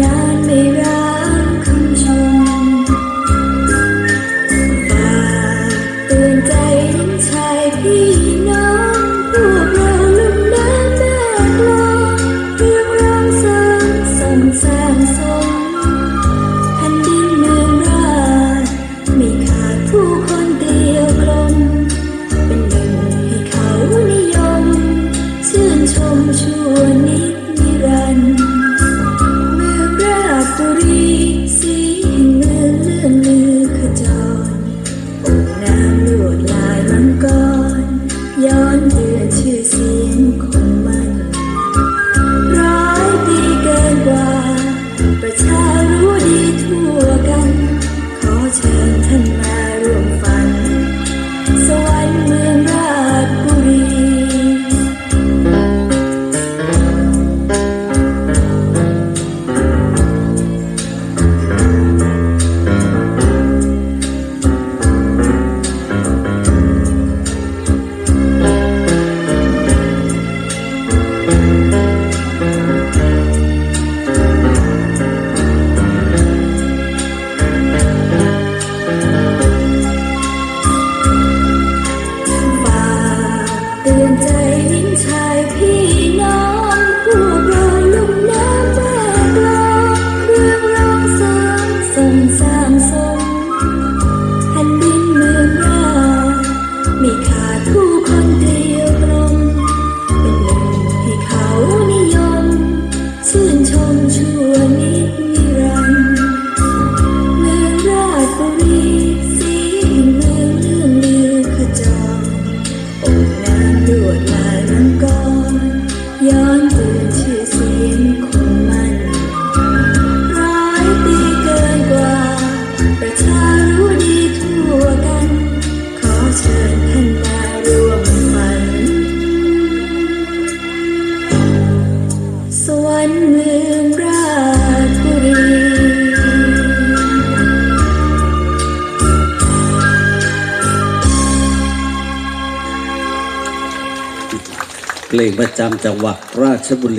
not me right. 端午 เตือนใจ เพลงประจำจังหวัดราชบุรี